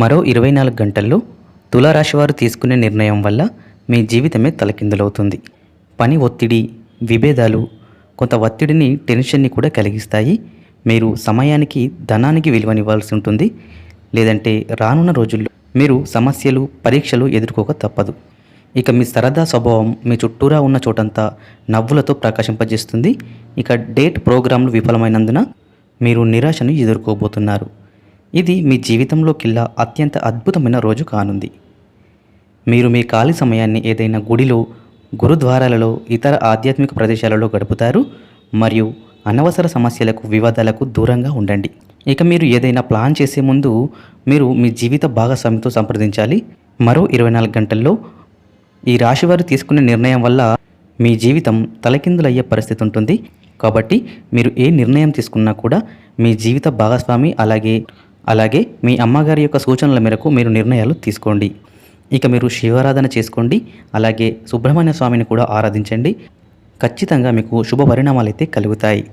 మరో ఇరవై నాలుగు గంటల్లో తులారాశి వారు తీసుకునే నిర్ణయం వల్ల మీ జీవితమే తలకిందులవుతుంది. పని ఒత్తిడి విభేదాలు కొంత ఒత్తిడిని టెన్షన్ని కూడా కలిగిస్తాయి. మీరు సమయానికి ధనానికి విలువనివ్వాల్సి ఉంటుంది. లేదంటే రానున్న రోజుల్లో మీరు సమస్యలు పరీక్షలు ఎదుర్కోక తప్పదు. ఇక మీ సరదా స్వభావం మీ చుట్టూరా ఉన్న చోటంతా నవ్వులతో ప్రకాశింపజేస్తుంది. ఇక డేట్ ప్రోగ్రాంలు విఫలమైనందున మీరు నిరాశను ఎదుర్కోబోతున్నారు. ఇది మీ జీవితంలోకిల్లా అత్యంత అద్భుతమైన రోజు కానుంది. మీరు మీ ఖాళీ సమయాన్ని ఏదైనా గుడిలో గురుద్వారాలలో ఇతర ఆధ్యాత్మిక ప్రదేశాలలో గడుపుతారు మరియు అనవసర సమస్యలకు వివాదాలకు దూరంగా ఉండండి. ఇక మీరు ఏదైనా ప్లాన్ చేసే ముందు మీరు మీ జీవిత భాగస్వామితో సంప్రదించాలి. మరో ఇరవై నాలుగు గంటల్లో ఈ రాశివారు తీసుకునే నిర్ణయం వల్ల మీ జీవితం తలకిందులయ్యే పరిస్థితి ఉంటుంది. కాబట్టి మీరు ఏ నిర్ణయం తీసుకున్నా కూడా మీ జీవిత భాగస్వామి అలాగే అలాగే మీ అమ్మగారి యొక్క సూచనల మేరకు మీరు నిర్ణయాలు తీసుకోండి. ఇక మీరు శివారాధన చేసుకోండి. అలాగే సుబ్రహ్మణ్య స్వామిని కూడా ఆరాధించండి. ఖచ్చితంగా మీకు శుభ పరిణామాలు అయితే కలుగుతాయి.